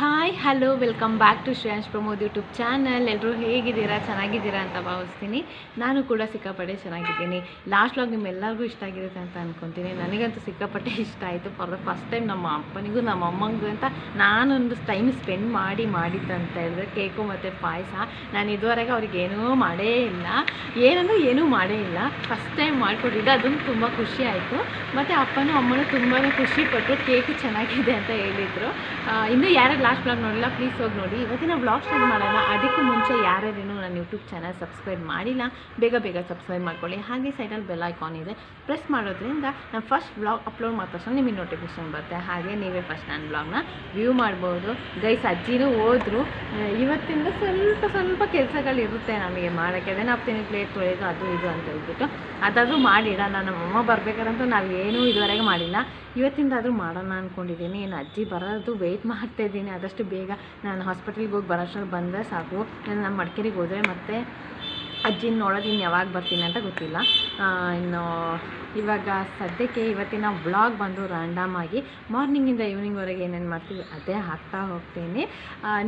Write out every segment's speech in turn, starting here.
Hi hello welcome back to Shreyansh Pramod YouTube channel ಎಲ್ಲರೂ ಹೇಗಿದ್ದೀರಾ? ಚೆನ್ನಾಗಿದ್ದೀರಾ ಅಂತ ಭಾವಿಸ್ತೀನಿ. ನಾನು ಕೂಡ ಸಿಕ್ಕಾಪಟ್ಟೆ ಚೆನ್ನಾಗಿದ್ದೀನಿ. ಲಾಸ್ಟ್ ವ್ಲಾಗ್ ನಿಮ್ಮೆಲ್ಲರಿಗೂ ಇಷ್ಟ ಆಗಿರುತ್ತೆ ಅಂತ ಅಂದ್ಕೊತೀನಿ ನನಗಂತೂ ಸಿಕ್ಕಾಪಟ್ಟೆ ಇಷ್ಟ ಆಯಿತು. ಫಾರ್ ದ ಫಸ್ಟ್ ಟೈಮ್ ನಮ್ಮ ಅಪ್ಪನಿಗೂ, ನಮ್ಮ ಅಮ್ಮಂಗೂ ಅಂತ ನಾನೊಂದು ಟೈಮ್ ಸ್ಪೆಂಡ್ ಮಾಡಿ ಮಾಡಿದ್ದು ಅಂತ ಹೇಳಿದ್ರೆ ಕೇಕು ಮತ್ತು ಪಾಯಸ ನಾನು ಇದುವರೆಗೆ ಅವ್ರಿಗೆ ಏನೂ ಮಾಡೇ ಇಲ್ಲ. ಏನಂದ್ರೆ ಏನೂ ಮಾಡೇ ಇಲ್ಲ. ಫಸ್ಟ್ ಟೈಮ್ ಮಾಡಿಕೊಟ್ಟಿದ್ದೆ ಅದೊಂದು ತುಂಬ ಖುಷಿ ಆಯಿತು. ಮತ್ತು ಅಪ್ಪನೂ ಅಮ್ಮನೂ ತುಂಬಾ ಖುಷಿಪಟ್ಟರು ಕೇಕು ಚೆನ್ನಾಗಿದೆ ಅಂತ ಹೇಳಿದರು. ಇನ್ನೂ ಯಾರು ಲಾಸ್ಟ್ ಬ್ಲಾಗ್ ನೋಡಿಲ್ಲ ಪ್ಲೀಸ್ ಹೋಗಿ ನೋಡಿ. ಇವತ್ತಿನ ಬ್ಲಾಗ್ ಸ್ಟಾರ್ಟ್ ಮಾಡೋಣ. ಅದಕ್ಕೂ ಮುಂಚೆ ಯಾರ್ಯಾರೇನು ನನ್ನ ಯೂಟ್ಯೂಬ್ ಚಾನಲ್ ಸಬ್ಸ್ಕ್ರೈಬ್ ಮಾಡಿಲ್ಲ, ಬೇಗ ಬೇಗ ಸಬ್ಸ್ಕ್ರೈಬ್ ಮಾಡ್ಕೊಳ್ಳಿ. ಹಾಗೆ ಸೈಡಲ್ಲಿ ಬೆಲ್ ಐಕಾನ್ ಇದೆ. ಪ್ರೆಸ್ ಮಾಡೋದ್ರಿಂದ ನಾನು ಫಸ್ಟ್ ಬ್ಲಾಗ್ ಅಪ್ಲೋಡ್ ಮಾಡಿದ ತಕ್ಷಣ ನಿಮಗೆ ನೋಟಿಫಿಕೇಶನ್ ಬರುತ್ತೆ. ಹಾಗೆ ನೀವೇ ಫಸ್ಟ್ ನನ್ನ ಬ್ಲಾಗ್ನ ವ್ಯೂ ಮಾಡ್ಬೋದು. ಗೈಸ್ ಅಜ್ಜಿನೂ ಹೋದ್ರು. ಇವತ್ತಿಂದ ಸ್ವಲ್ಪ ಸ್ವಲ್ಪ ಕೆಲಸಗಳಿರುತ್ತೆ ನಮಗೆ ಮಾಡೋಕ್ಕೆ. ಅದೇ ನಾವು ತಿನ್ನಿ ಪ್ಲೇಟ್ ತೊಳೆಯೋದು ಅದು ಇದು ಅಂತ ಹೇಳ್ಬಿಟ್ಟು ಅದಾದರೂ ಮಾಡಿಡ. ನಮ್ಮ ಅಮ್ಮ ಬರ್ಬೇಕಾರಂತೂ ನಾವು ಏನೂ ಇದುವರೆಗೆ ಮಾಡಿಲ್ಲ. ಇವತ್ತಿಂದಾದರೂ ಮಾಡೋಣ ಅಂದ್ಕೊಂಡಿದ್ದೀನಿ ಏನು ಅಜ್ಜಿ ಬರೋದು ವೆಯ್ಟ್ ಮಾಡ್ತಾ ಇದ್ದೀನಿ. ಆದಷ್ಟು ಬೇಗ ನಾನು ಹಾಸ್ಪಿಟಲ್ಗೆ ಹೋಗಿ ಬರೋಷ್ಟ್ರಲ್ಲಿ ಬಂದರೆ ಸಾಕು. ನಾನು ನಮ್ಮ ಮಡಿಕೇರಿಗೆ ಹೋದರೆ ಮತ್ತೆ ಅಜ್ಜಿನ ನೋಡೋದು ಇನ್ನು ಯಾವಾಗ ಬರ್ತೀನಿ ಅಂತ ಗೊತ್ತಿಲ್ಲ. ಇನ್ನು ಇವಾಗ ಸದ್ಯಕ್ಕೆ ಇವತ್ತಿನ ವ್ಲಾಗ್ ಬಂದು ರ್ಯಾಂಡಮ್ ಆಗಿ ಮಾರ್ನಿಂಗಿಂದ ಈವ್ನಿಂಗ್ವರೆಗೆ ಏನೇನು ಮಾಡ್ತೀವಿ ಅದೇ ಹಾಕ್ತಾ ಹೋಗ್ತೀನಿ.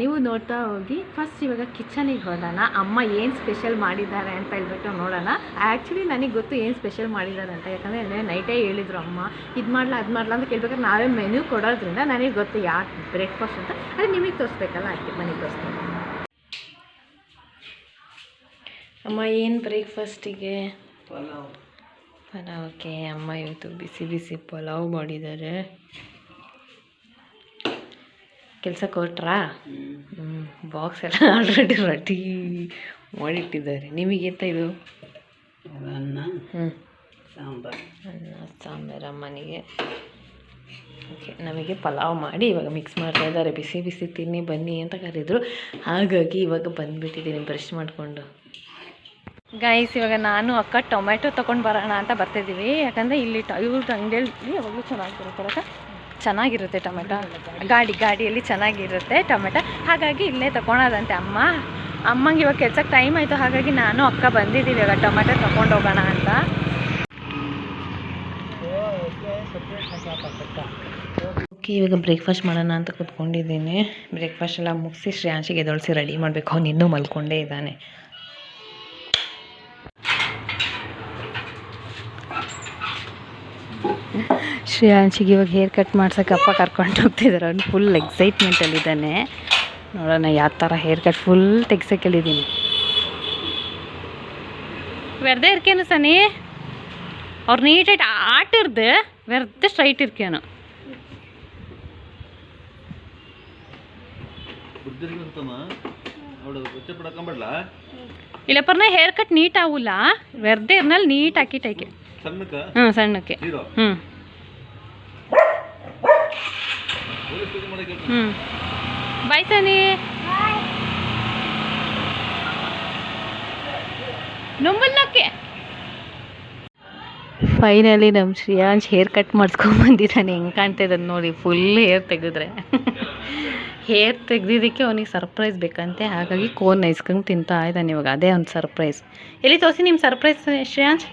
ನೀವು ನೋಡ್ತಾ ಹೋಗಿ ಫಸ್ಟ್ ಇವಾಗ ಕಿಚನಿಗೆ ಹೋಗೋಣ. ಅಮ್ಮ ಏನು ಸ್ಪೆಷಲ್ ಮಾಡಿದ್ದಾರೆ ಅಂತ ಹೇಳ್ಬಿಟ್ಟು ನೋಡೋಣ. ಆ್ಯಕ್ಚುಲಿ ನನಗೆ ಗೊತ್ತು ಏನು ಸ್ಪೆಷಲ್ ಮಾಡಿದ್ದಾರೆ ಅಂತ. ಯಾಕಂದರೆ ನೈಟೇ ಹೇಳಿದರು ಅಮ್ಮ, ಇದು ಮಾಡಲ, ಅದು ಮಾಡಲ ಅಂತ ಕೇಳ್ಬೇಕಾದ್ರೆ ನಾವೇ ಮೆನು ಕೊಡೋದ್ರಿಂದ ನನಗೆ ಗೊತ್ತು ಯಾಕೆ ಬ್ರೇಕ್ಫಾಸ್ಟ್ ಅಂತ. ಅದೇ ನಿಮಗೆ ತೋರಿಸ್ಬೇಕಲ್ಲ ಅದಕ್ಕೆ ಮನೆಗೆ ತೋರಿಸ್ತೀನಿ. ಅಮ್ಮ ಏನು ಬ್ರೇಕ್ಫಾಸ್ಟಿಗೆ ಪಲಾವ್ಗೆ ಅಮ್ಮ ಇವತ್ತು ಬಿಸಿ ಬಿಸಿ ಪಲಾವ್ ಮಾಡಿದ್ದಾರೆ. ಕೆಲಸಕ್ಕೆ ಹ್ಞೂ ಬಾಕ್ಸ್ ಎಲ್ಲ ಆಲ್ರೆಡಿ ರೆಡಿ ಮಾಡಿಟ್ಟಿದ್ದಾರೆ. ನಿಮಗೆಂತ ಇದು? ಅನ್ನ ಹ್ಞೂ ಸಾಂಬಾರು. ಅನ್ನ ಸಾಂಬಾರು ಅಮ್ಮನಿಗೆ. ಓಕೆ ನಮಗೆ ಪಲಾವ್ ಮಾಡಿ ಇವಾಗ ಮಿಕ್ಸ್ ಮಾಡ್ತಾ ಇದ್ದಾರೆ. ಬಿಸಿ ಬಿಸಿ ತಿನ್ನಿ ಬನ್ನಿ ಅಂತ ಕರೆದ್ರು. ಹಾಗಾಗಿ ಇವಾಗ ಬಂದುಬಿಟ್ಟಿದ್ದೀನಿ ಬ್ರಷ್ ಮಾಡಿಕೊಂಡು. ಗೈಸ್ ಇವಾಗ ನಾನು ಅಕ್ಕ ಟೊಮೆಟೊ ತೊಗೊಂಡು ಬರೋಣ ಅಂತ ಬರ್ತಿದ್ದೀವಿ ಯಾಕಂದರೆ ಇಲ್ಲಿ ಟ ಇವ್ರದ್ದು ಅಂಗಡಿಯಲ್ಲಿ ಯಾವಾಗಲೂ ಚೆನ್ನಾಗಿರುತ್ತೆ ಅಕ್ಕ. ಚೆನ್ನಾಗಿರುತ್ತೆ ಟೊಮೆಟೊ ಗಾಡಿ, ಗಾಡಿಯಲ್ಲಿ ಚೆನ್ನಾಗಿರುತ್ತೆ ಟೊಮೆಟೊ ಹಾಗಾಗಿ ಇಲ್ಲೇ ತಗೊಳೋದಂತೆ ಅಮ್ಮ. ಅಮ್ಮಂಗೆ ಇವಾಗ ಕೆಲ್ಸಕ್ಕೆ ಟೈಮ್ ಆಯಿತು. ಹಾಗಾಗಿ ನಾನು ಅಕ್ಕ ಬಂದಿದ್ದೀವಿ ಇವಾಗ ಟೊಮೆಟೊ ತೊಗೊಂಡು ಹೋಗೋಣ ಅಂತ. ಓಕೆ ಇವಾಗ ಬ್ರೇಕ್ಫಾಸ್ಟ್ ಮಾಡೋಣ ಅಂತ ಕೂತ್ಕೊಂಡಿದ್ದೀನಿ. ಬ್ರೇಕ್ಫಾಸ್ಟ್ ಎಲ್ಲ ಮುಗಿಸಿ ಶ್ರೇಯಾಂಶಿಗೆ ಎದೊಳಿಸಿ ರೆಡಿ ಮಾಡಬೇಕು. ಅವ್ನು ಇನ್ನೂ ಮಲ್ಕೊಂಡೇ ಇದ್ದಾನೆ. ಶ್ರೇಯಾಂಶಿಗೆ ಇವಾಗ ಹೇರ್ ಕಟ್ ಮಾಡ್ಸೋಕೆ ಅಪ್ಪ ಕರ್ಕೊಂಡು ಹೋಗ್ತಿದ್ದಾರೆ ಅವ್ನು ಫುಲ್ ಎಕ್ಸೈಟ್ಮೆಂಟಲ್ಲಿದ್ದಾನೆ ನೋಡೋಣ ಯಾವ ಥರ ಹೇರ್ ಕಟ್ ಫುಲ್ ತೆಗ್ಸೋಕ್ಕಿದ್ದೀನಿ ವೆರ್ದೆ ಇರ್ಕೇನು ಸನಿ? ಅವ್ರು ನೀಟಾಗಿ ஆட்டிருது ವೆರ್ದೆ ಸ್ಟ್ರೈಟ್ இருக்கேனும் ಇಲ್ಲ ಪರ್ನ ಹೇರ್ ಕಟ್ ನೀಟ್ ಆಗುಲ್ಲ ವೆರ್ದೆ ಇರ್ನಲ್ಲಿ ನೀಟ್ ಹಾಕಿ ಹ್ಞೂ ಸಣ್ಣಕ್ಕೆ? ಹ್ಞೂ ಹ್ಞೂ ಬಾಯ್ ಸನಿ. ನುಂಬಲ್ನಕ್ಕೆ. ಫೈನಲಿ ನಮ್ಮ ಶ್ರೇಯಾಂಶ್ ಹೇರ್ ಕಟ್ ಮಾಡಿಸ್ಕೊಂಬಂದಿದ್ದಾನೆ ಹೆಂಗೆ ಕಾಣ್ತಿದ್ದ ನೋಡಿ ಫುಲ್ ಹೇರ್ ತೆಗೆದ್ರೆ. ಹೇರ್ ತೆಗ್ದಿದ್ದಕ್ಕೆ ಅವನಿಗೆ ಸರ್ಪ್ರೈಸ್ ಬೇಕಂತೆ. ಹಾಗಾಗಿ ಕೋನ್ ಐಸ್ಕೊಂಡು ತಿಂತಾ ಇದ್ದಾನೆ ಇವಾಗ. ಅದೇ ಒಂದು ಸರ್ಪ್ರೈಸ್ ಎಲ್ಲಿ ತೋರಿಸಿ ನಿಮ್ಮ ಸರ್ಪ್ರೈಸ್ ಶ್ರೇಯಾಂಶ್?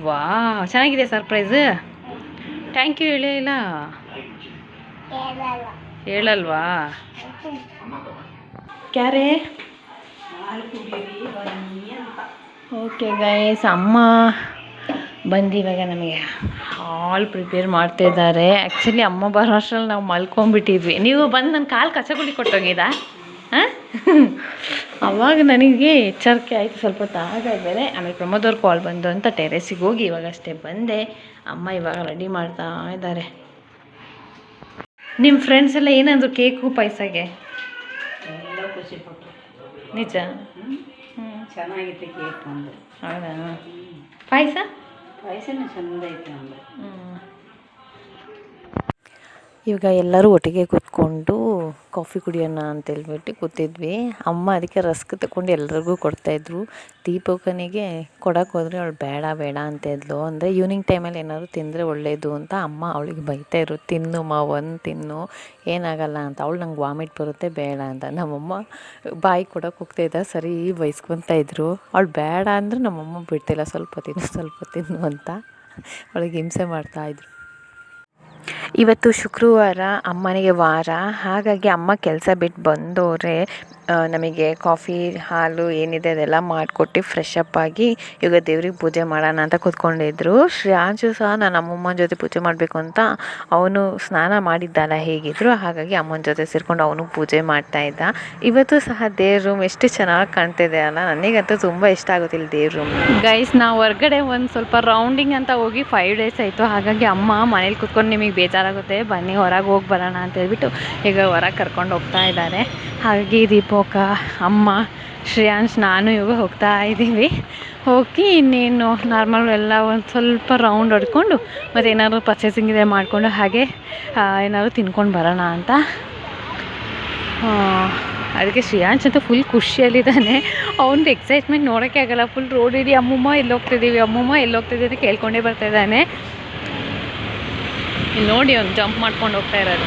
ವಾ ಚೆನ್ನಾಗಿದೆ ಸರ್ಪ್ರೈಸ್ ಥ್ಯಾಂಕ್ ಯು ಹೇಳೇ ಇಲ್ಲ. ಹೇಳಲ್ವಾ ಕ್ಯಾರೆ? ಓಕೆ ಗೈಸ್ ಅಮ್ಮ ಬಂದು ಇವಾಗ ನಮಗೆ ಹಾಲ್ ಪ್ರಿಪೇರ್ ಮಾಡ್ತಾ ಇದ್ದಾರೆ. ಆ್ಯಕ್ಚುಲಿ ಅಮ್ಮ ಬರೋ ಅಷ್ಟ್ರಲ್ಲಿ ನಾವು ಮಲ್ಕೊಂಡ್ಬಿಟ್ಟಿದ್ವಿ. ನೀವು ಬಂದು ನನ್ನ ಕಾಲು ಕಸಗುಳಿ ಕೊಟ್ಟೋಗಿದ್ದ ಹಾಂ? ಅವಾಗ ನನಗೆ ಎಚ್ಚರಿಕೆ ಆಯಿತು ಸ್ವಲ್ಪ ತಾಗಾದ್ಮೇಲೆ ಆಮೇಲೆ ಪ್ರಮೋದವ್ರ ಅವ್ರ ಕಾಲ್ ಬಂದು ಅಂತ ಟೆರೆಸಿಗೆ ಹೋಗಿ ಇವಾಗಷ್ಟೇ ಬಂದೆ. ಅಮ್ಮ ಇವಾಗ ರೆಡಿ ಮಾಡ್ತಾ ಇದ್ದಾರೆ. ನಿಮ್ಮ ಫ್ರೆಂಡ್ಸ್ ಎಲ್ಲ ಏನಂದ್ರು ಕೇಕು ಪಾಯಸಗೆ ಎಲ್ಲ ಖುಷಿ ಪಟ್ಟರು ನಿಜ? ಹ್ಞೂ ಚೆನ್ನಾಗಿತ್ತು ಕೇಕ್ ಒಂದು ಹೌದಾ? ಪಾಯಸ? ಪಾಯಸನೂ ಚೆಂದ ಐತೆ ಒಂದು ಇವಾಗ ಎಲ್ಲರೂ ಒಟ್ಟಿಗೆ ಕೂತ್ಕೊಂಡು ಕಾಫಿ ಕುಡಿಯೋಣ ಅಂತ ಹೇಳ್ಬಿಟ್ಟು ಕೂತಿದ್ವಿ. ಅಮ್ಮ ಅದಕ್ಕೆ ರಸ್ಕ್ ತಗೊಂಡು ಎಲ್ರಿಗೂ ಕೊಡ್ತಾಯಿದ್ರು ದೀಪಕನಿಗೆ ಕೊಡೋಕೆ ಹೋದರೆ ಅವಳು ಬೇಡ ಬೇಡ ಅಂತ ಇದ್ಲು. ಅಂದರೆ ಈವ್ನಿಂಗ್ ಟೈಮಲ್ಲಿ ಏನಾದ್ರು ತಿಂದರೆ ಒಳ್ಳೆಯದು ಅಂತ ಅಮ್ಮ ಅವಳಿಗೆ ಬೈತಾ ಇರು ತಿನ್ನು ಮಾ ಒಂದು ತಿನ್ನು. ಏನಾಗಲ್ಲ ಅಂತ. ಅವಳು ನಂಗೆ ವಾಮಿಟ್ ಬರುತ್ತೆ, ಬೇಡ ಅಂತ. ನಮ್ಮಮ್ಮ ಬಾಯಿ ಕೊಡೋಕೆ ಹೋಗ್ತಾಯಿದ್ದ ಸರಿ, ಬೈಸ್ಕೊತಾ ಇದ್ರು. ಅವಳು ಬೇಡ ಅಂದರೆ ನಮ್ಮಮ್ಮ ಬಿಡ್ತಿಲ್ಲ. ಸ್ವಲ್ಪ ತಿನ್ನು ಸ್ವಲ್ಪ ತಿನ್ನು ಅಂತ. ಅವಳಿಗೆ ಹಿಂಸೆ ಮಾಡ್ತಾಯಿದ್ರು ಇವತ್ತು ಶುಕ್ರವಾರ ಅಮ್ಮನಿಗೆ ವಾರ. ಹಾಗಾಗಿ ಅಮ್ಮ ಕೆಲಸ ಬಿಟ್ಟು ಬಂದೋರೆ ನಮಗೆ ಕಾಫಿ, ಹಾಲು ಏನಿದೆ ಅದೆಲ್ಲ ಮಾಡಿಕೊಟ್ಟು ಫ್ರೆಶ್ ಅಪ್ ಆಗಿ ಇವಾಗ ದೇವ್ರಿಗೆ ಪೂಜೆ ಮಾಡೋಣ ಅಂತ ಕೂತ್ಕೊಂಡಿದ್ರು. ಶ್ರೇಯಾಂಶು ಸಹ ನಾನು ಅಮ್ಮಮ್ಮನ ಜೊತೆ ಪೂಜೆ ಮಾಡಬೇಕು ಅಂತ ಅವನು ಸ್ನಾನ ಮಾಡಿದ್ದಲ್ಲ ಹೇಗಿದ್ರು. ಹಾಗಾಗಿ ಅಮ್ಮನ ಜೊತೆ ಸೇರಿಕೊಂಡು ಅವನು ಪೂಜೆ ಮಾಡ್ತಾ ಇದ್ದ. ಇವತ್ತು ಸಹ ದೇವ್ರ ರೂಮ್ ಎಷ್ಟು ಚೆನ್ನಾಗಿ ಕಾಣ್ತಿದೆ ಅಲ್ಲ? ನನಗಂತೂ ತುಂಬ ಇಷ್ಟ ಆಗುತ್ತಿಲ್ಲ ದೇವ್ರ ರೂಮ್ ಗೈಸ್ ನಾವು ಹೊರ್ಗಡೆ ಒಂದು ಸ್ವಲ್ಪ ರೌಂಡಿಂಗ್ ಅಂತ ಹೋಗಿ ಫೈವ್ ಡೇಸ್ ಆಯಿತು. ಹಾಗಾಗಿ ಅಮ್ಮ ಮನೇಲಿ ಕೂತ್ಕೊಂಡು ನಿಮಗೆ ಬೇಜಾರಾಗುತ್ತೆ, ಬನ್ನಿ ಹೊರಗೆ ಹೋಗಿ ಬರೋಣ ಅಂತ ಹೇಳ್ಬಿಟ್ಟು ಈಗ ಹೊರಗೆ ಕರ್ಕೊಂಡು ಹೋಗ್ತಾ ಇದ್ದಾರೆ. ಹಾಗಾಗಿ ದೀಪೋಕ, ಅಮ್ಮ, ಶ್ರೇಯಾಂಶ್, ನಾನು ಇವಾಗ ಹೋಗ್ತಾ ಇದ್ದೀವಿ. ಹೋಗಿ ಇನ್ನೇನು ನಾರ್ಮಲ್ ಎಲ್ಲ ಒಂದು ಸ್ವಲ್ಪ ರೌಂಡ್ ಹೊಡ್ಕೊಂಡು ಮತ್ತು ಏನಾದರೂ ಪರ್ಚೇಸಿಂಗ್ ಇದೆ ಮಾಡಿಕೊಂಡು ಹಾಗೆ ಏನಾದರೂ ತಿನ್ಕೊಂಡು ಬರೋಣ ಅಂತ. ಅದಕ್ಕೆ ಶ್ರೇಯಾಂಶ್ ಅಂತ ಫುಲ್ ಖುಷಿಯಲ್ಲಿದ್ದಾನೆ. ಅವ್ನದು ಎಕ್ಸೈಟ್ಮೆಂಟ್ ನೋಡೋಕ್ಕೆ ಆಗಲ್ಲ. ಫುಲ್ ರೋಡ್ ಇಡೀ ಅಮ್ಮಮ್ಮ ಎಲ್ಲಿ ಹೋಗ್ತಿದ್ದೀವಿ ಅಮ್ಮಮ್ಮ ಎಲ್ಲಿ ಹೋಗ್ತಿದ್ದೀವಿ ಅಂತ ಕೇಳ್ಕೊಂಡೇ ಬರ್ತಾ ಇದ್ದಾನೆ. ಇಲ್ಲಿ ನೋಡಿ ಒಂದು ಜಂಪ್ ಮಾಡ್ಕೊಂಡು ಹೋಗ್ತಾ ಇರೋದು.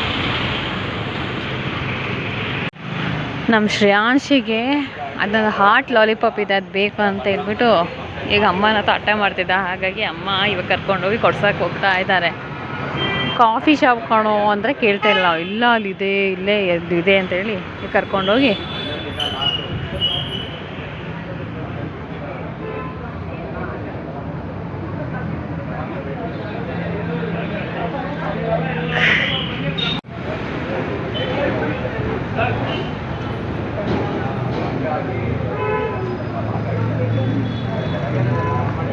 ನಮ್ಮ ಶ್ರೇಯಾಂಶಿಗೆ ಅದೊಂದು ಹಾಟ್ ಲಾಲಿಪಾಪ್ ಇದೆ, ಅದು ಬೇಕು ಅಂತ ಹೇಳ್ಬಿಟ್ಟು ಈಗ ಅಮ್ಮನ ಹಠ ಮಾಡ್ತಿದ್ದ. ಹಾಗಾಗಿ ಅಮ್ಮ ಇವಾಗ ಕರ್ಕೊಂಡೋಗಿ ಕೊಡ್ಸೋಕೆ ಹೋಗ್ತಾ ಇದ್ದಾರೆ. ಕಾಫಿ ಶಾಪ್ ಕಾಣೋ ಅಂದರೆ ಕೇಳ್ತಾ ಇಲ್ಲ. ಇಲ್ಲ ಅಲ್ಲಿದೆ ಇಲ್ಲೇ ಇದೆ ಅಂತೇಳಿ ಕರ್ಕೊಂಡೋಗಿ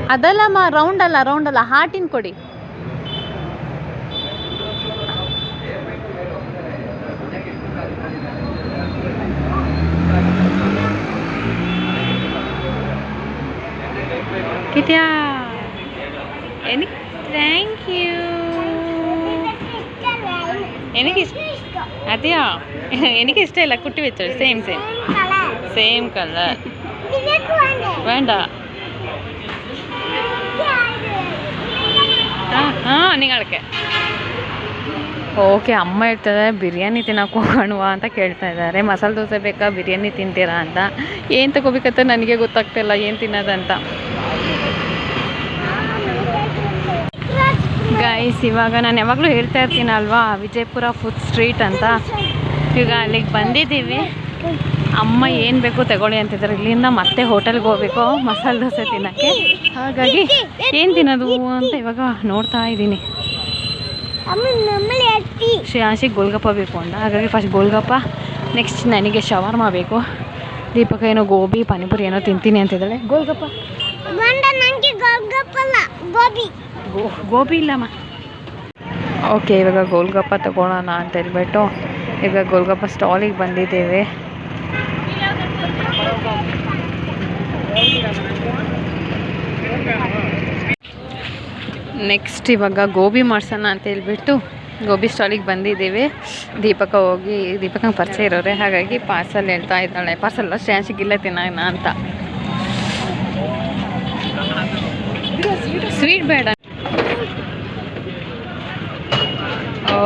ಅದಲ್ಲಮ್ಮ ರೌಂಡ್ ಅಲ್ಲ ರೌಂಡ್ ಅಲ್ಲ ಹಾರ್ಟಿನ ಕೊಡಿ കിട്ടിയാ എനിക്ക് താങ്ക് യു എനിക്ക് അതെയോ എനിക്ക് ഇഷ്ടമില്ല കുട്ടി വെച്ചോളൂ സെയിം സെയിം സെയിം കളർ വേണ്ട ಹಾಂ ನಿಂಗಳಕ್ಕೆ ಓಕೆ, ಅಮ್ಮ ಹೇಳ್ತಾರೆ ಬಿರಿಯಾನಿ ತಿನ್ನೋಕೆ ಹೋಗೋಣವಾ ಅಂತ ಕೇಳ್ತಾ ಇದ್ದಾರೆ ಮಸಾಲೆ ದೋಸೆ ಬೇಕಾ, ಬಿರಿಯಾನಿ ತಿಂತೀರಾ ಅಂತ. ಏನು ತಗೋಬೇಕಂತ ನನಗೆ ಗೊತ್ತಾಗ್ತಿಲ್ಲ, ಏನು ತಿನ್ನೋದಂತ. ಗೈಸ್ ಇವಾಗ ನಾನು ಯಾವಾಗಲೂ ಹೇಳ್ತಾ ಇರ್ತೀನಲ್ವಾ, ವಿಜಯಪುರ ಫುಡ್ ಸ್ಟ್ರೀಟ್ ಅಂತ. ಈಗ ಅಲ್ಲಿಗೆ ಬಂದಿದ್ದೀವಿ. ಅಮ್ಮ ಏನು ಬೇಕು ತಗೊಳ್ಳಿ ಅಂತಿದ್ದಾರೆ. ಇಲ್ಲಿಂದ ಮತ್ತೆ ಹೋಟೆಲ್ಗೆ ಹೋಗ್ಬೇಕು. ಮಸಾಲೆ ದೋಸೆ ತಿನ್ನೋಕ್ಕೆ. ಹಾಗಾಗಿ ಏನು ತಿನ್ನೋದು ಅಂತ ಇವಾಗ ನೋಡ್ತಾ ಇದ್ದೀನಿ. ಶ್ರೇಯಾಂಶಿಗೆ ಗೋಲ್ಗಪ್ಪ ಬೇಕು ಅಂತ. ಹಾಗಾಗಿ ಫಸ್ಟ್ ಗೋಲ್ಗಪ್ಪ ನೆಕ್ಸ್ಟ್ ನನಗೆ ಶವರ್ಮ ಬೇಕು. ದೀಪಕ ಏನೋ ಗೋಬಿ, ಪಾನಿಪುರಿ ಏನೋ ತಿಂತೀನಿ ಅಂತಿದ್ದಾಳೆ. ಗೋಲ್ಗಪ್ಪ? ಗೋ, ಗೋಬಿ ಇಲ್ಲಮ್ಮ ಓಕೆ ಇವಾಗ ಗೋಲ್ಗಪ್ಪ ತಗೊಳ್ಳೋಣ ಅಂತ ಹೇಳ್ಬಿಟ್ಟು ಈಗ ಗೋಲ್ಗಪ್ಪ ಸ್ಟಾಲಿಗೆ ಬಂದಿದ್ದೇವೆ. ನೆಕ್ಸ್ಟ್ ಇವಾಗ ಗೋಬಿ ಮಾಡ್ಸೋಣ ಅಂತ ಹೇಳ್ಬಿಟ್ಟು ಗೋಬಿ ಸ್ಟಾಲಿಗೆ ಬಂದಿದ್ದೀವಿ. ದೀಪಕ ಹೋಗಿ ದೀಪಕ ಪರಿಚಯ ಇರೋರೆ ಹಾಗಾಗಿ ಪಾರ್ಸಲ್ ಹೇಳ್ತಾ ಇದ್ದಾಳೆ. ಪಾರ್ಸಲ್ ಸ್ಟ್ಯಾನ್ಸಿಗಿಲ್ಲ ತಿನ್ನೋಣ ಅಂತ. ಸ್ವೀಟ್ ಬೇಡ.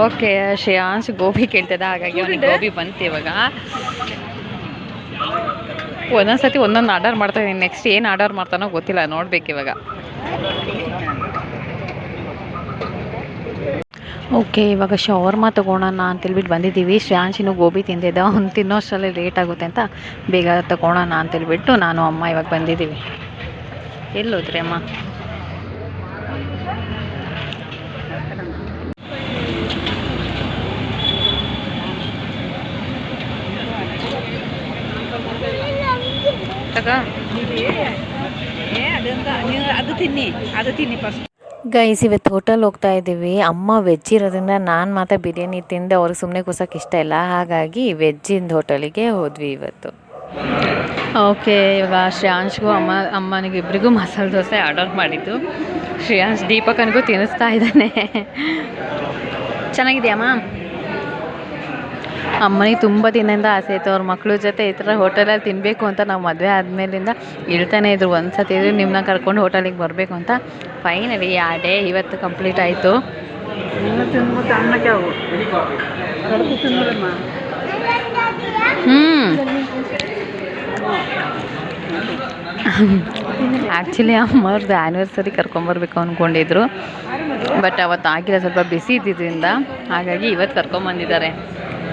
ಓಕೆ ಶ್ರೇಯಾಂಶ್ ಗೋಬಿ ಕೇಳ್ತದ ಹಾಗಾಗಿ ಅವನಿಗೆ ಗೋಬಿ ಬಂತು ಇವಾಗ. ಒಂದೊಂದು ಸತಿ ಒಂದೊಂದು ಆರ್ಡರ್ ಮಾಡ್ತಾ ಇದ್ದೀನಿ. ನೆಕ್ಸ್ಟ್ ಏನು ಆರ್ಡರ್ ಮಾಡ್ತಾನೋ ಗೊತ್ತಿಲ್ಲ ನೋಡ್ಬೇಕು ಇವಾಗ. ಓಕೆ, ಇವಾಗ ಶವರ್ಮ ತೊಗೊಳೋಣ ಅಂತೇಳ್ಬಿಟ್ಟು ಬಂದಿದ್ದೀವಿ. ಶ್ರೇಯಾಂಶಿನೂ ಗೋಬಿ ತಿಂದಿದ್ದ ಅವ್ನು ತಿನ್ನೋ ಅಷ್ಟರಲ್ಲಿ ಲೇಟ್ ಆಗುತ್ತೆ ಅಂತ ಬೇಗ ತೊಗೊಳೋಣ ಅಂತೇಳ್ಬಿಟ್ಟು ನಾನು ಅಮ್ಮ ಇವಾಗ ಬಂದಿದ್ದೀವಿ. ಎಲ್ಲೋದ್ರಿ ಅಮ್ಮ? ಅದು ತಿನ್ನಿ ಅದು ತಿನ್ನಿ ಫಸ್ಟ್ ಗೈಸ್ ಇವತ್ತು ಹೋಟೆಲ್ ಹೋಗ್ತಾ ಇದ್ದೀವಿ. ಅಮ್ಮ ವೆಜ್ ಇರೋದ್ರಿಂದ ನಾನು ಮಾತ್ರ ಬಿರಿಯಾನಿ ತಿಂದೆ. ಅವ್ರಿಗೆ ಸುಮ್ಮನೆ ಕೂಸೋಕೆ ಇಷ್ಟ ಇಲ್ಲ. ಹಾಗಾಗಿ ವೆಜ್ಜಿಂದ ಹೋಟೆಲಿಗೆ ಹೋದ್ವಿ ಇವತ್ತು. ಓಕೆ ಇವಾಗ ಶ್ರೇಯಾಂಶ್ಗೂ ಅಮ್ಮ, ಅಮ್ಮನಿಗೆ ಇಬ್ಬರಿಗೂ ಮಸಾಲೆ ದೋಸೆ ಆರ್ಡರ್ ಮಾಡಿದ್ದು. ಶ್ರೇಯಾಂಶ್ ದೀಪಕನಿಗೂ ತಿನ್ನಿಸ್ತಾ ಇದ್ದಾನೆ. ಚೆನ್ನಾಗಿದೆಯಮ್ಮ ಅಮ್ಮನಿಗೆ ತುಂಬ ದಿನದಿಂದ ಆಸೆ ಇತ್ತು. ಅವ್ರ ಮಕ್ಕಳ ಜೊತೆ ಈ ಥರ ಹೋಟೆಲಲ್ಲಿ ತಿನ್ನಬೇಕು ಅಂತ ನಾವು ಮದುವೆ ಆದಮೇಲಿಂದ ಹೇಳ್ತಾನೆ ಇದ್ರು. ಒಂದು ಸತಿ ಇದ್ರು ನಿಮ್ಮನ್ನ ಕರ್ಕೊಂಡು ಹೋಟೆಲಿಗೆ ಬರಬೇಕು ಅಂತ ಫೈನಲಿ ಆ ಡೇ ಇವತ್ತು ಕಂಪ್ಲೀಟ್ ಆಯಿತು. ಹ್ಞೂ ಆ್ಯಕ್ಚುಲಿ ಅಮ್ಮವ್ರದ್ದು ಆ್ಯನಿವರ್ಸರಿ ಕರ್ಕೊಂಬರ್ಬೇಕು ಅಂದ್ಕೊಂಡಿದ್ರು ಬಟ್ ಅವತ್ತು ಆಗಿಲ್ಲ ಸ್ವಲ್ಪ ಬಿಸಿ ಇದ್ದಿದ್ದರಿಂದ ಹಾಗಾಗಿ ಇವತ್ತು ಕರ್ಕೊಂಬಂದಿದ್ದಾರೆ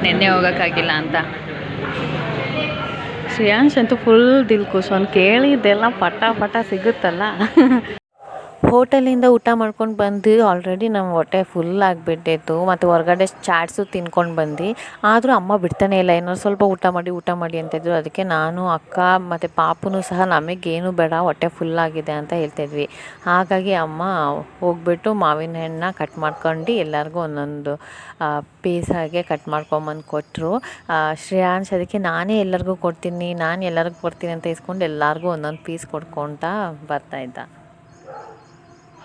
ನಿನ್ನೆ ಹೋಗೋಕ್ಕಾಗಿಲ್ಲ ಅಂತ. ಶ್ರೇಯಾಂಶ್ ಅಂತೂ ಫುಲ್ ದಿಲ್ ಖುಷ್ ಅವ್ನು ಕೇಳಿದ್ದೆಲ್ಲ ಪಟ ಪಟ ಸಿಗುತ್ತಲ್ಲ. ಹೋಟೆಲಿಂದ ಊಟ ಮಾಡ್ಕೊಂಡು ಬಂದು ಆಲ್ರೆಡಿ ನಮ್ಮ ಹೊಟ್ಟೆ ಫುಲ್ ಆಗಿಬಿಟ್ಟಿತ್ತು. ಮತ್ತು ಹೊರಗಡೆ ಚಾಟ್ಸು ತಿನ್ಕೊಂಡು ಬಂದು ಆದರೂ ಅಮ್ಮ ಬಿಡ್ತಾನೆ ಇಲ್ಲ ಏನೋ ಸ್ವಲ್ಪ ಊಟ ಮಾಡಿ ಊಟ ಮಾಡಿ ಅಂತಿದ್ರು ಅದಕ್ಕೆ ನಾನು, ಅಕ್ಕ ಮತ್ತು ಪಾಪುನು ಸಹ ನಮಗೇನು ಬೇಡ, ಹೊಟ್ಟೆ ಫುಲ್ ಆಗಿದೆ ಅಂತ ಹೇಳ್ತಿದ್ವಿ ಹಾಗಾಗಿ ಅಮ್ಮ ಹೋಗ್ಬಿಟ್ಟು ಮಾವಿನ ಹಣ್ಣನ್ನ ಕಟ್ ಮಾಡ್ಕೊಂಡು ಎಲ್ಲರಿಗೂ ಒಂದೊಂದು ಪೀಸ್ ಹಾಗೆ ಕಟ್ ಮಾಡ್ಕೊಂಬಂದು ಕೊಟ್ಟರು ಶ್ರೇಯಾಂಶ್ ಅದಕ್ಕೆ ನಾನೇ ಎಲ್ಲರಿಗೂ ಕೊಡ್ತೀನಿ, ನಾನು ಎಲ್ಲರಿಗೂ ಕೊಡ್ತೀನಿ ಅಂತ ಇಸ್ಕೊಂಡು ಎಲ್ಲರಿಗೂ ಒಂದೊಂದು ಪೀಸ್ ಕೊಡ್ಕೊತ ಬರ್ತಾಯಿದ್ದ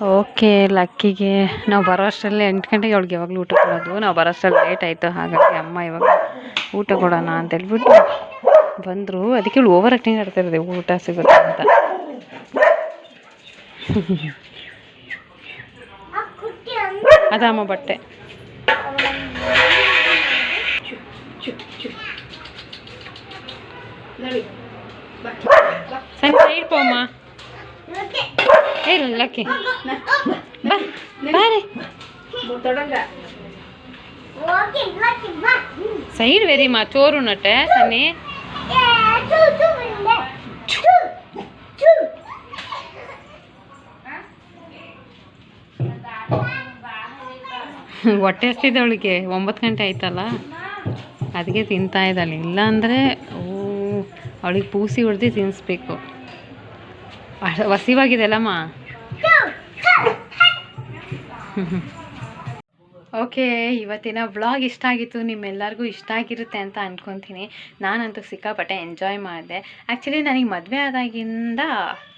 ಓಕೆ, ಲಕ್ಕಿಗೆ. ನಾವು ಬರೋ ಅಷ್ಟರಲ್ಲಿ ಎಂಟು ಗಂಟೆಗೆ ಅವಳಿಗೆ ಯಾವಾಗಲೂ ಊಟ ಕೊಡೋದು. ನಾವು ಬರೋ ಅಷ್ಟರಲ್ಲಿ ಲೇಟ್ ಆಯಿತು. ಹಾಗಾಗಿ ಅಮ್ಮ ಇವಾಗ ಊಟ ಕೊಡೋಣ ಅಂತ ಹೇಳ್ಬಿಟ್ಟು ಬಂದರು. ಅದಕ್ಕೆ ಇವಳು ಓವರ್ ಆ್ಯಕ್ಟಿಂಗ್ ಆಡ್ತಾ ಊಟ ಸಿಗುತ್ತೆ ಅಂತ. ಅದಮ್ಮ ಬಟ್ಟೆ. ಸರಿ ಸೈಡ್ ಪೋಮ್ಮ ಏ ಲಕ್ಕಿ ಬಾ ಬಾರೆ ಸೈಡ್ ವೆರಿ ಮಾ, ಚೋರು ನಟೆ, ಸನ್ನಿ. ಹೊಟ್ಟೆ ಹಸ್ತಿದೆ ಅವಳಿಗೆ, ಒಂಬತ್ತು ಗಂಟೆ ಆಯ್ತಲ್ಲ? ಅದಕ್ಕೆ ತಿಂತಾ ಇದ್ದಾಳೆ. ಇಲ್ಲಾಂದರೆ, ಓ, ಅವಳಿಗೆ ಪೂಸಿ ಹೊಡೆದು ತಿನ್ನಿಸ್ಬೇಕು ವಸಿವಾಗಿದೆಲ್ಲಮ್ಮ ಓಕೆ, ಇವತ್ತಿನ ವ್ಲಾಗ್ ಇಷ್ಟ ಆಗಿತ್ತು, ನಿಮ್ಮೆಲ್ಲರಿಗೂ ಇಷ್ಟ ಆಗಿರುತ್ತೆ ಅಂತ ಅಂದ್ಕೊತೀನಿ ನಾನಂತೂ ಸಿಕ್ಕಾಪಟ್ಟೆ ಎಂಜಾಯ್ ಮಾಡಿದೆ. ಆ್ಯಕ್ಚುಲಿ ನನಗೆ ಮದುವೆ ಆದಾಗಿಂದ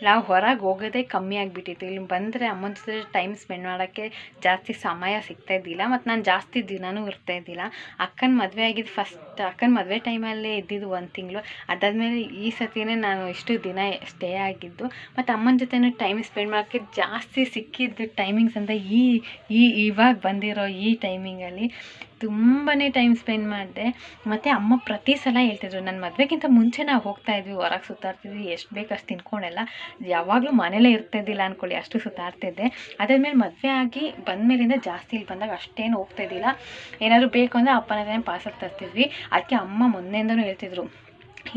ನಾವು ಹೊರಗೆ ಹೋಗೋದೇ ಕಮ್ಮಿ ಆಗಿಬಿಟ್ಟಿತ್ತು. ಇಲ್ಲಿ ಬಂದರೆ ಅಮ್ಮನ ಜೊತೆ ಟೈಮ್ ಸ್ಪೆಂಡ್ ಮಾಡೋಕ್ಕೆ ಜಾಸ್ತಿ ಸಮಯ ಸಿಗ್ತಾ ಇದ್ದಿಲ್ಲ, ಮತ್ತು ನಾನು ಜಾಸ್ತಿ ದಿನವೂ ಇರ್ತಾ ಇದ್ದಿಲ್ಲ. ಅಕ್ಕನ ಮದುವೆ ಆಗಿದ್ದು ಫಸ್ಟ್ ಅಕ್ಕನ ಮದುವೆ ಟೈಮಲ್ಲೇ ಇದ್ದಿದ್ದು ಒಂದು ತಿಂಗಳು. ಅದಾದಮೇಲೆ ಈ ಸತಿನೇ ನಾನು ಇಷ್ಟು ದಿನ ಸ್ಟೇ ಆಗಿದ್ದು, ಮತ್ತು ಅಮ್ಮನ ಜೊತೆನೂ ಟೈಮ್ ಸ್ಪೆಂಡ್ ಮಾಡೋಕ್ಕೆ ಜಾಸ್ತಿ ಸಿಕ್ಕಿದ್ದು ಟೈಮಿಂಗ್ಸ್ ಅಂತ ಈ ಈ ಇವಾಗ ಬಂದಿರೋ ಈ ಟೈಮಿಂಗಲ್ಲಿ ತುಂಬಾ ಟೈಮ್ ಸ್ಪೆಂಡ್ ಮಾಡಿದೆ. ಮತ್ತು ಅಮ್ಮ ಪ್ರತಿ ಸಲ ಹೇಳ್ತಿದ್ರು ನನ್ನ ಮದುವೆಗಿಂತ ಮುಂಚೆ ನಾವು ಹೋಗ್ತಾ ಇದ್ವಿ, ಹೊರಗೆ ಸುತ್ತಾಡ್ತಿದ್ವಿ, ಎಷ್ಟು ಬೇಕು ಅಷ್ಟು ತಿನ್ಕೊಂಡೆಲ್ಲ. ಯಾವಾಗಲೂ ಮನೇಲೇ ಇರ್ತಿದ್ದಿಲ್ಲ ಅಂದ್ಕೊಳ್ಳಿ ಅಷ್ಟು ಸುತ್ತಾಡ್ತಿದ್ದೆ. ಅದಾದ್ಮೇಲೆ ಮದುವೆ ಆಗಿ ಬಂದಮೇಲಿಂದ ಜಾಸ್ತಿ ಇಲ್ಲಿ ಬಂದಾಗ ಅಷ್ಟೇನು ಹೋಗ್ತಾ ಇದ್ದಿಲ್ಲ. ಏನಾದರೂ ಬೇಕು ಅಂದರೆ ಅಪ್ಪನ ಹತ್ರನೇ ಪಾರ್ಸಲ್ ತರ್ತಿದ್ವಿ. ಅದಕ್ಕೆ ಅಮ್ಮ ಮೊನ್ನೆಯಿಂದನೂ ಹೇಳ್ತಿದ್ರು,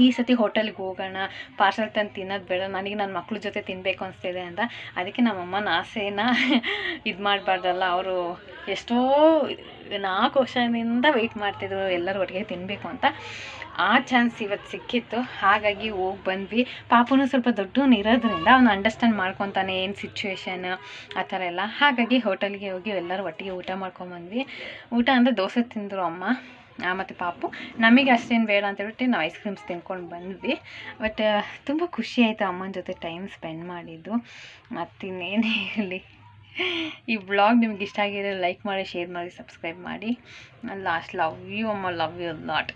ಈ ಸತಿ ಹೋಟೆಲ್ಗೆ ಹೋಗೋಣ ಪಾರ್ಸಲ್ ತಂದು ತಿನ್ನೋದು ಬೇಡ, ನನಗೆ ನನ್ನ ಮಕ್ಳ ಜೊತೆ ತಿನ್ನಬೇಕು ಅನಿಸ್ತಿದೆ ಅಂತ. ಅದಕ್ಕೆ ನಮ್ಮಮ್ಮನ ಆಸೆನ ಇದು ಮಾಡಬಾರ್ದಲ್ಲ ಅವರು ಎಷ್ಟೋ ನಾಲ್ಕು ವರ್ಷದಿಂದ ವೆಯ್ಟ್ ಮಾಡ್ತಿದ್ರು, ಎಲ್ಲರೂ ಒಟ್ಟಿಗೆ ತಿನ್ನಬೇಕು ಅಂತ. ಆ ಚಾನ್ಸ್ ಇವತ್ತು ಸಿಕ್ಕಿತ್ತು. ಹಾಗಾಗಿ ಹೋಗಿ ಬಂದ್ವಿ. ಪಾಪುನು ಸ್ವಲ್ಪ ದೊಡ್ಡವನು ಇರೋದ್ರಿಂದ ಅವನು ಅಂಡರ್ಸ್ಟ್ಯಾಂಡ್ ಮಾಡ್ಕೊತಾನೆ ಏನು ಸಿಚುವೇಶನ್ ಆ ಥರ ಎಲ್ಲ. ಹಾಗಾಗಿ ಹೋಟೆಲ್ಗೆ ಹೋಗಿ ಎಲ್ಲರೂ ಒಟ್ಟಿಗೆ ಊಟ ಮಾಡ್ಕೊಂಬಂದ್ವಿ ಊಟ ಅಂದರೆ ದೋಸೆ ತಿಂದರು ಅಮ್ಮ ಮತ್ತು ಪಾಪು. ನಮಗೆ ಅಷ್ಟೇನು ಬೇಡ ಅಂತ ಹೇಳ್ಬಿಟ್ಟು ನಾವು ಐಸ್ ಕ್ರೀಮ್ಸ್ ತಿನ್ಕೊಂಡು ಬಂದ್ವಿ. ಬಟ್ ತುಂಬ ಖುಷಿ ಆಯಿತು ಅಮ್ಮನ ಜೊತೆ ಟೈಮ್ ಸ್ಪೆಂಡ್ ಮಾಡಿದ್ದು. ಮತ್ತಿನ್ನೇನೇ ಇರಲಿ ಈ ಬ್ಲಾಗ್ ನಿಮ್ಗೆ ಇಷ್ಟ ಆಗಿದ್ರೆ ಲೈಕ್ ಮಾಡಿ ಶೇರ್ ಮಾಡಿ ಸಬ್ಸ್ಕ್ರೈಬ್ ಮಾಡಿ. ಲಾಸ್ಟ್ ಲವ್ ಯು ಅಮ್ಮ ಲವ್ ಯು ಲಾಟ್